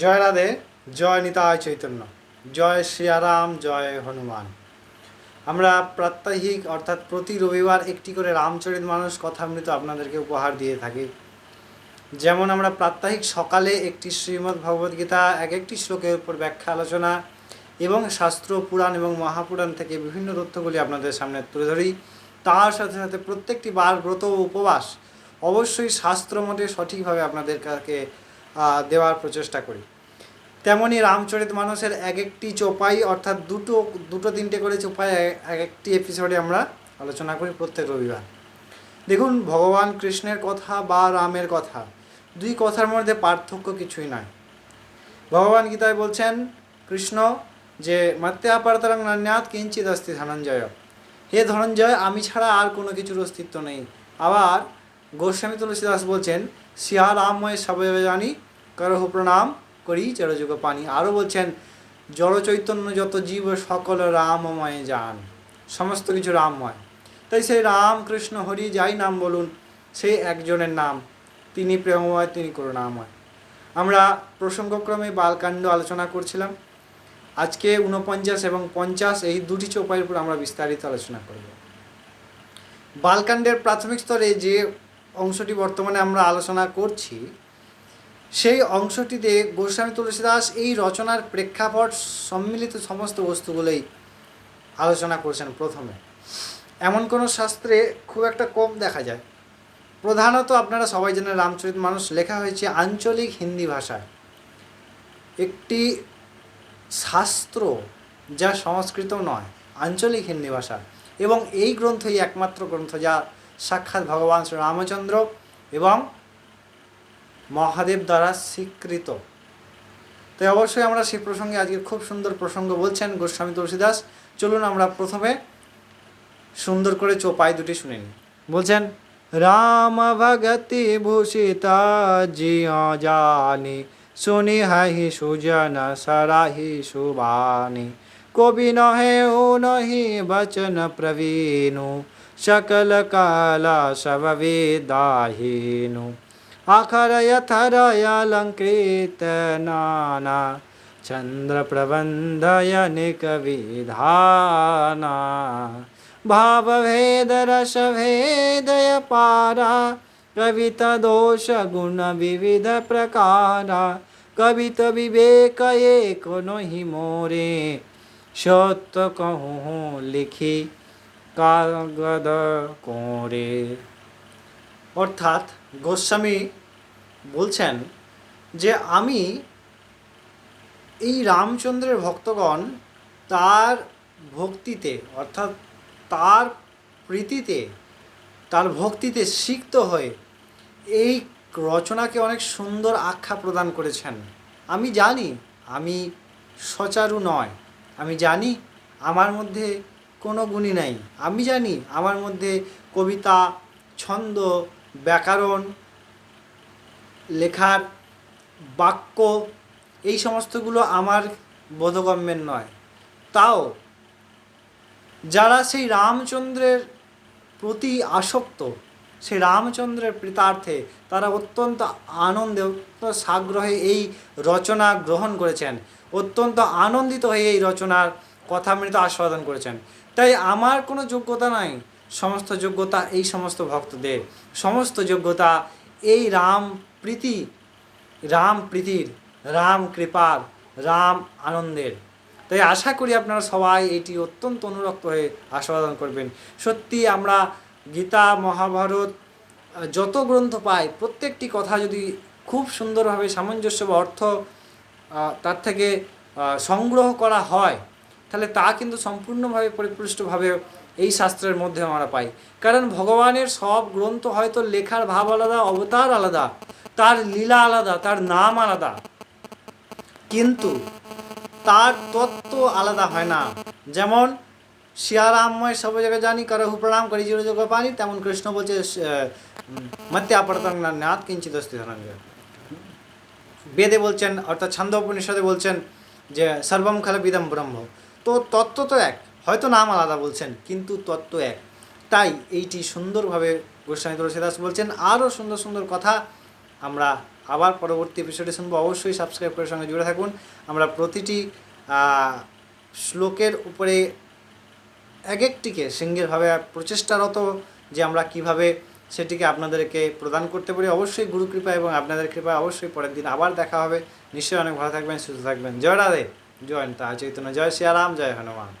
জয় রাধে, জয় নিতায় চৈতন্য, জয় শ্রীরাম, জয় হনুমান। আমরা প্রাত্যহিক, অর্থাৎ প্রতি রবিবার একটি করে রামচরিত মানুষ কথামৃত আপনাদেরকে উপহার দিয়ে থাকি। যেমন আমরা প্রাত্যহিক সকালে একটি শ্রীমদ্ ভগবদ্গীতা এক একটি শ্লোকের উপর ব্যাখ্যা, আলোচনা এবং শাস্ত্র, পুরাণ এবং মহাপুরাণ থেকে বিভিন্ন তথ্যগুলি আপনাদের সামনে তুলে ধরি। তার সাথে সাথে প্রত্যেকটি বার ব্রত উপবাস অবশ্যই শাস্ত্র মতে সঠিকভাবে আপনাদের কাছে দেওয়ার প্রচেষ্টা করি। তেমনই রামচরিত মানুষের এক একটি চোপাই, অর্থাৎ দুটো দুটো তিনটে করে চোপাই এক- এক একটি এপিসোডে আমরা আলোচনা করি প্রত্যেক রবিবার। দেখুন, ভগবান কৃষ্ণের কথা বা রামের কথা, দুই কথার মধ্যে পার্থক্য কিছুই নয়। ভগবান গীতায় বলছেন, কৃষ্ণ, যে মাত্যা পারতারাং নান্যাত কিঞ্চিত অস্তি ধনঞ্জয়। হে ধনঞ্জয়, আমি ছাড়া আর কোনো কিছুর অস্তিত্ব নেই। আবার গোস্বামী তুলসীদাস বলছেন সিয়া রামময় সবে জানি করহ প্রণাম করি, চরযুগ পানি। আরও বলছেন, জড় চৈতন্য যত জীব, সকল রামময় যান। সমস্ত কিছু রামময়। তাই সেই রাম কৃষ্ণ হরি যাই নাম বলুন, সেই একজনের নাম। তিনি প্রেমময়, তিনি করুণাময়। আমরা প্রসঙ্গক্রমে বালকাণ্ড আলোচনা করছিলাম। আজকে উনপঞ্চাশ এবং পঞ্চাশ, এই দুটি চোপাইয়ের উপর আমরা বিস্তারিত আলোচনা করব। বালকাণ্ডের প্রাথমিক স্তরে যে অংশটি বর্তমানে আমরা আলোচনা করছি সেই অংশটিতে গোস্বামী তুলসীদাস এই রচনার প্রেক্ষাপট সম্মিলিত সমস্ত বস্তুগুলোই আলোচনা করছেন প্রথমে। এমন কোনো শাস্ত্রে খুব একটা কম দেখা যায়। প্রধানত আপনারা সবাই জানেন রামচরিত মানুষ লেখা হয়েছে আঞ্চলিক হিন্দি ভাষায়। একটি শাস্ত্র যা সংস্কৃত নয়, আঞ্চলিক হিন্দি ভাষা। এবং এই গ্রন্থই একমাত্র গ্রন্থ যা সাক্ষাৎ ভগবান শ্রী রামচন্দ্র এবং মহাদেব দ্বারা স্বীকৃত। তাই অবশ্যই আমরা সেই প্রসঙ্গে আজকে খুব সুন্দর প্রসঙ্গ বলছেন গোস্বামী তুলসীদাস। চলুন আমরা প্রথমে সুন্দর করে চোপাই দুটি শুনে নিই। বলছেন, রাম ভগতি ভূষিতা জিয়া জানি, শুনি হাহি সুজন সরাহি সুবানি কবি নহে ও নহি বচন প্রবীণু, সকল কালা সব বেদাহীনু आखर यथरया नाना रस भेदय पारा कवित दोष गुण विविध प्रकार कवित विवेक एक हि मोरे शोत्त कहु लिखी कागद कोरे অর্থাৎ গোস্বামী বলছেন যে আমি এই রামচন্দ্রের ভক্তগণ তার ভক্তিতে, অর্থাৎ তার প্রীতিতে, তার ভক্তিতে সিক্ত হয়ে এই রচনাকে অনেক সুন্দর আখ্যা প্রদান করেছেন। আমি জানি, আমি সচারু নয়। আমি জানি, আমার মধ্যে কোনো গুণই নাই। আমি জানি, আমার মধ্যে কবিতা, ছন্দ ব্যাকরণ, লেখার বাক্য, এই সমস্তগুলো আমার বোধগম্যের নয়। তাও যারা সেই রামচন্দ্রের প্রতি আসক্ত, সেই রামচন্দ্রের প্রীতার্থে তারা অত্যন্ত আনন্দে, অত্যন্ত সাগ্রহে এই রচনা গ্রহণ করেছেন। অত্যন্ত আনন্দিত হয়ে এই রচনার কথা কথামৃত আস্বাদন করেছেন। তাই আমার কোনো যোগ্যতা নাই। সমস্ত যোগ্যতা এই সমস্ত ভক্তদের। সমস্ত যোগ্যতা এই রাম প্রীতি, রাম প্রীতির, রাম কৃপার, রাম আনন্দের। তাই আশা করি আপনারা সবাই এটি অত্যন্ত অনুরক্ত হয়ে আস্বাদন করবেন। সত্যি আমরা গীতা, মহাভারত, যত গ্রন্থ পাই, প্রত্যেকটি কথা যদি খুব সুন্দরভাবে সামঞ্জস্য বা অর্থ তার থেকে সংগ্রহ করা হয়, তাহলে তা কিন্তু সম্পূর্ণভাবে পরিপুষ্টভাবে এই শাস্ত্রের মধ্যে আমরা পাই। কারণ ভগবানের সব গ্রন্থ হয়তো লেখার ভাব আলাদা, অবতার আলাদা, তার লীলা আলাদা, তার নাম আলাদা। কিন্তু তার তত্ত্ব আলাদা হয় না। যেমন শিয়ারামময় সব জায়গায় জানি করহু প্রণাম করি জিরো যোগ পানি তেমন কৃষ্ণ বলছে মত্যা পড়তাম না, নাথ কিঞ্চিত ধনঞ্জয় বেদে বলছেন, অর্থাৎ ছন্দ উপনিষদে বলছেন যে, সর্বম খালবিদম ব্রহ্ম। তো তত্ত্ব তো এক। হয়তো নাম আলাদা বলছেন, কিন্তু তত্ত্ব এক। তাই এইটি সুন্দরভাবে গোস্বামী তুলসীদাস বলছেন। আরও সুন্দর সুন্দর কথা আমরা আবার পরবর্তী এপিসোডে শুনব। অবশ্যই সাবস্ক্রাইব করে সঙ্গে জুড়ে থাকুন। আমরা প্রতিটি শ্লোকের উপরে এক একটিকে সিঙ্গেলভাবে প্রচেষ্টারত যে আমরা কীভাবে সেটিকে আপনাদেরকে প্রদান করতে পারি। অবশ্যই গুরু কৃপা এবং আপনাদের কৃপা অবশ্যই পরের দিন আবার দেখা হবে। নিশ্চয়ই অনেক ভালো থাকবেন, সুস্থ থাকবেন। জয় রাধে। জয় তা, চৈতন্য। জয় শ্রীরাম, জয় হনুমান।